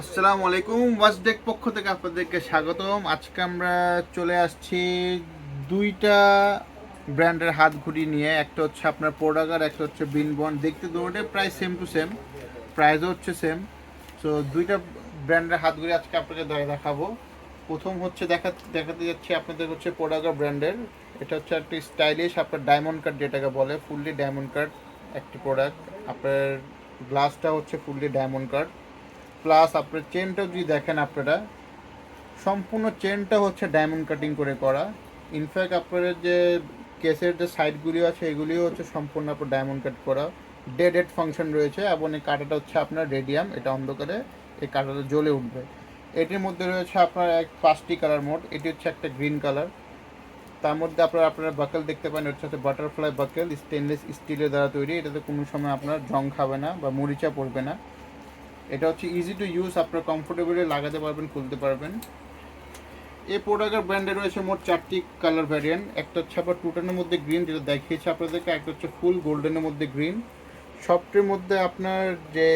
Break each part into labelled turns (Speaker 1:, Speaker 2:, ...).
Speaker 1: আসসালামু আলাইকুম, ওয়াজডেক পক্ষ থেকে আপনাদেরকে স্বাগতম। আজকে আমরা চলে আসছি দুইটা ব্র্যান্ডের হাত ঘড়ি নিয়ে। একটা হচ্ছে আপনার পোডাগার একটা হচ্ছে বিনবন দেখতে দুটোটাই প্রায় সেম টু সেম প্রাইসও হচ্ছে সেম সো দুইটা ব্র্যান্ডের হাত ঘড়ি আজকে আপনাকে দেখাবো। প্রথম হচ্ছে দেখা দেখাতে যাচ্ছি আপনাদের হচ্ছে পোডাগার ব্র্যান্ডের। এটা হচ্ছে একটা স্টাইলিশ আপনার ডায়মন্ড কাট যেটাকে বলে ফুললি ডায়মন্ড কাট একটি প্রোডাক্ট আপনার গ্লাসটা হচ্ছে ফুললি ডায়মন্ড কাট প্লাস আপনার চেনটা যদি দেখেন আপনারা, সম্পূর্ণ চেনটা হচ্ছে ডায়মন্ড কাটিং করে করা। ইনফ্যাক্ট আপনার যে কেসের যে সাইডগুলি আছে, এগুলিও হচ্ছে সম্পূর্ণ আপনার ডায়মন্ড কাট করা। ডেড এড ফাংশন রয়েছে এবং এই কাঁটাটা হচ্ছে আপনার রেডিয়াম এটা অন্ধকারে এই কাঁটাটা জ্বলে উঠবে। এটির মধ্যে রয়েছে আপনার এক পাঁচটি কালার মোড এটি হচ্ছে একটা গ্রিন কালার তার মধ্যে আপনারা আপনারা বাকেল দেখতে পান এটা হচ্ছে বাটারফ্লাই বাকেল স্টেনলেস স্টিলের দ্বারা তৈরি। এটাতে কোনো সময় আপনার জং খাবে না বা মরিচা পড়বে না। এটা হচ্ছে ইজি টু ইউজ আপনার কমফোর্টেবলি লাগাতে পারবেন, খুলতে পারবেন। এই প্রোডাক্টের ব্র্যান্ডে রয়েছে মোট চারটি কালার ভ্যারিয়েন্ট একটা হচ্ছে আপনার টুটানের মধ্যে গ্রিন যেটা দেখিয়েছে আপনাদেরকে, একটা হচ্ছে ফুল গোল্ডেনের মধ্যে গ্রিন সবটির মধ্যে আপনার যে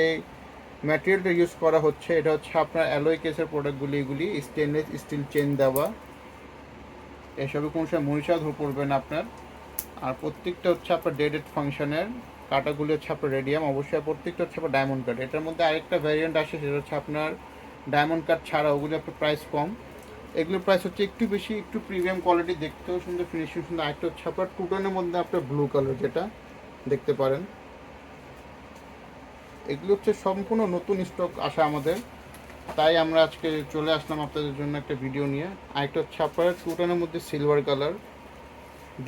Speaker 1: ম্যাটেরিয়ালটা ইউজ করা হচ্ছে, এটা হচ্ছে আপনার অ্যালোয় কেসের প্রোডাক্টগুলি এগুলি স্টেনলেস স্টিল চেন দেওয়া। এসবে কোনো সময় মরিচা ধরে পড়বে না আপনার। আর প্রত্যেকটা হচ্ছে আপনার ডেডেড ফাংশনের কাটাগুলি হচ্ছে আপনার রেডিয়াম, অবশ্যই প্রত্যেকটা হচ্ছে আপনার ডায়মন্ড কাট এটার মধ্যে আরেকটা ভ্যারিয়েন্ট আসে, সেটা হচ্ছে আপনার ডায়মন্ড কাট ছাড়া ওগুলি আপনার প্রাইস কম। এগুলোর প্রাইস হচ্ছে একটু বেশি, একটু প্রিমিয়াম কোয়ালিটি দেখতেও সুন্দর ফিনিশিং সুন্দর। আরেকটা হচ্ছে আপনার টুটনের মধ্যে আপনার ব্লু কালার যেটা, দেখতে পারেন। এগুলো হচ্ছে সম্পূর্ণ নতুন স্টক আসা আমাদের। তাই আমরা আজকে চলে আসলাম আপনাদের জন্য একটা ভিডিও নিয়ে। আরেকটা হচ্ছে আপনার টুটনের মধ্যে সিলভার কালার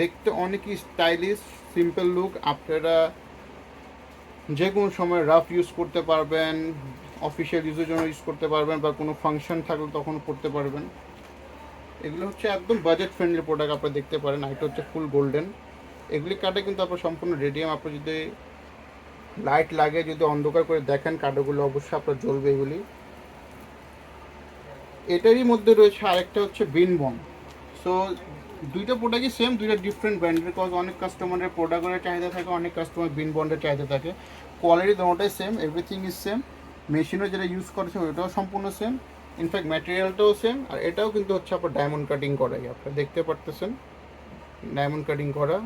Speaker 1: দেখতে অনেকই স্টাইলিশ সিম্পল লুক আপনারা যে কোনো সময় রাফ ইউজ করতে পারবেন অফিসিয়াল ইউজের জন্য ইউজ করতে পারবেন বা কোনো ফাংশন থাকলে তখন পড়তে পারবেন। এগুলো হচ্ছে একদম বাজেট ফ্রেন্ডলি প্রোডাক্ট আপনারা দেখতে পারেন। এটা হচ্ছে ফুল গোল্ডেন এগুলি কাটে কিন্তু আপনার সম্পূর্ণ রেডিয়াম আপনি যদি লাইট লাগে, যদি অন্ধকার করে দেখেন কাটাগুলো অবশ্যই আপনার জ্বলবে এগুলি। এটারই মধ্যে রয়েছে আরেকটা হচ্ছে বিনবন সো দুইটা প্রোডাক্টই সেম দুইটা ডিফারেন্ট ব্র্যান্ডের কজ অনেক কাস্টমারের প্রোডাক্টের চাহিদা থাকে, অনেক কাস্টমার বিন বন্ডের চাহিদা থাকে। কোয়ালিটি দুটোটাই সেম এভরিথিং ইজ সেম মেশিনও যেটা ইউজ করেছে ওইটাও সম্পূর্ণ সেম ইনফ্যাক্ট ম্যাটেরিয়ালটাও সেম আর এটাও কিন্তু হচ্ছে আপনার ডায়মন্ড কাটিং করাই। আপনারা দেখতে পারতেছেন। ডায়মন্ড কাটিং করা।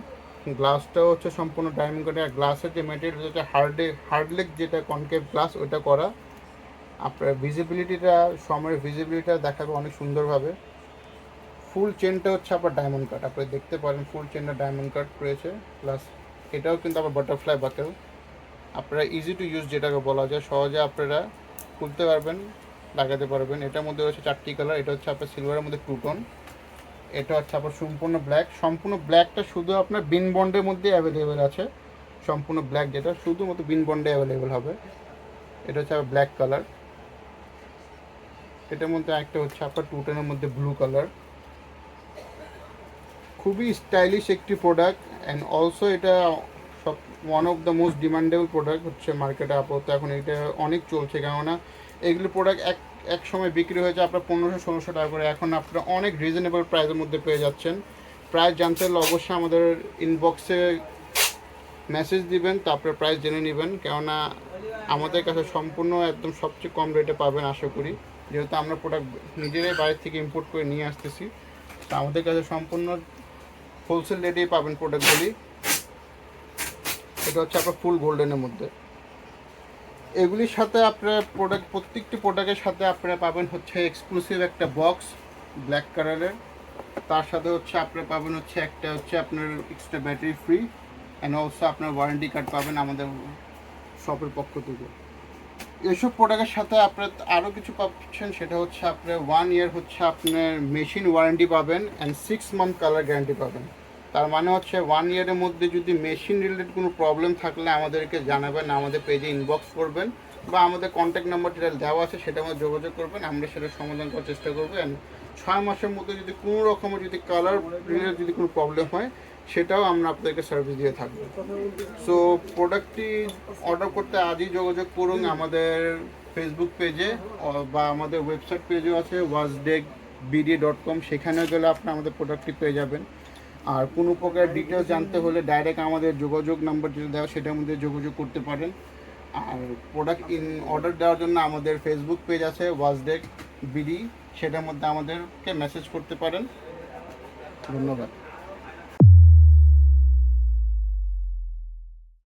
Speaker 1: গ্লাসটাও হচ্ছে সম্পূর্ণ ডায়মন্ড কাটিং আর গ্লাসের যে ম্যাটেরিয়াল যেটা হার্ডে হার্ডলেক যেটা কনকেভ গ্লাস ওইটা করা। আপনার ভিজিবিলিটিটা সময়ের ভিজিবিলিটিটা দেখাবে অনেক সুন্দরভাবে। ফুল চেনটা হচ্ছে আপনার ডায়মন্ড কাট আপনি দেখতে পারেন ফুল চেনটা ডায়মন্ড কাট রয়েছে প্লাস এটাও কিন্তু আবার বাটারফ্লাই বাকেল আপনারা ইজি টু ইউজ যেটাকে বলা যায়, সহজে আপনারা খুলতে পারবেন, লাগাতে পারবেন। এটার মধ্যে রয়েছে চারটি কালার এটা হচ্ছে আপনার সিলভারের মধ্যে টুটন এটা হচ্ছে আপনার সম্পূর্ণ ব্ল্যাক সম্পূর্ণ ব্ল্যাকটা শুধু আপনার বিন বন্ডের মধ্যে অ্যাভেলেবেল আছে, সম্পূর্ণ ব্ল্যাক যেটা, শুধুমাত্র বিন বন্ডে অ্যাভেলেবেল হবে। এটা হচ্ছে আপনার ব্ল্যাক কালার এটার মধ্যে একটা হচ্ছে আপনার টুটনের মধ্যে ব্লু কালার খুবই স্টাইলিশ একটি প্রোডাক্ট অ্যান্ড অলসো এটা সব one of the most demandable product হচ্ছে মার্কেটে আপাতত। এখন এটা অনেক চলছে কেননা এগুলো প্রোডাক্ট এক এক সময় বিক্রি হয়েছে আপনার পনেরোশো, ষোলোশো টাকা করে। এখন আপনারা অনেক রিজনেবল প্রাইসের মধ্যে পেয়ে যাচ্ছেন। প্রাইস জানতে হলে অবশ্যই আমাদের ইনবক্সে মেসেজ দিবেন, তারপরে প্রাইস জেনে নেবেন। কেননা আমাদের কাছে সম্পূর্ণ একদম সবচেয়ে কম রেটে পাবেন আশা করি। যেহেতু আমরা প্রোডাক্ট নিজেরাই বাইরে থেকে ইম্পোর্ট করে নিয়ে আসতেছি, তো আমাদের কাছে সম্পূর্ণ হোলসেল রেটেই পাবেন প্রোডাক্টগুলি এটা হচ্ছে আপনার ফুল গোল্ডেনের মধ্যে। এগুলির সাথে আপনার প্রোডাক্ট প্রত্যেকটি প্রোডাক্টের সাথে আপনারা পাবেন হচ্ছে এক্সক্লুসিভ একটা বক্স ব্ল্যাক কালারের তার সাথে হচ্ছে আপনারা পাবেন হচ্ছে একটা হচ্ছে আপনার extra battery free and also আপনার ওয়ারেন্টি কার্ড পাবেন আমাদের শপের পক্ষ থেকে। এসব প্রোডাক্টের সাথে আপনার আরও কিছু পাচ্ছেন সেটা হচ্ছে আপনার ওয়ান ইয়ার হচ্ছে আপনার মেশিন ওয়ারেন্টি পাবেন and six month colour guarantee পাবেন। তার মানে হচ্ছে ওয়ান ইয়ারের মধ্যে যদি মেশিন রিলেটেড কোনো প্রবলেম থাকলে আমাদেরকে জানাবেন, আমাদের পেজে ইনবক্স করবেন বা আমাদের কন্ট্যাক্ট নাম্বার যেটা দেওয়া আছে সেটা আমাদের যোগাযোগ করবেন, আমরা সেটা সমাধান করার চেষ্টা করব। অ্যান্ড ছয় মাসের মধ্যে যদি কোনো রকমের যদি কালার রিলেটেড যদি কোনো প্রবলেম হয় সেটাও আমরা আপনাদেরকে সার্ভিস দিয়ে থাকব। সো প্রোডাক্টটি অর্ডার করতে আজই যোগাযোগ করুন আমাদের ফেসবুক পেজে বা আমাদের ওয়েবসাইট পেজও আছে ওয়াজডেক বিডি ডট কম সেখানে গেলে আপনি আমাদের প্রোডাক্টটি পেয়ে যাবেন। আর কোনো প্রকার ডিটেলস জানতে হলে ডাইরেক্ট আমাদের যোগাযোগ নাম্বার যেটা দেওয়া, সেটার মধ্যে যোগাযোগ করতে পারেন। আর প্রোডাক্ট ইন অর্ডার দেওয়ার জন্য আমাদের ফেসবুক পেজ আছে ওয়াজডেক বিডি সেটার মধ্যে আমাদেরকে মেসেজ করতে পারেন। ধন্যবাদ।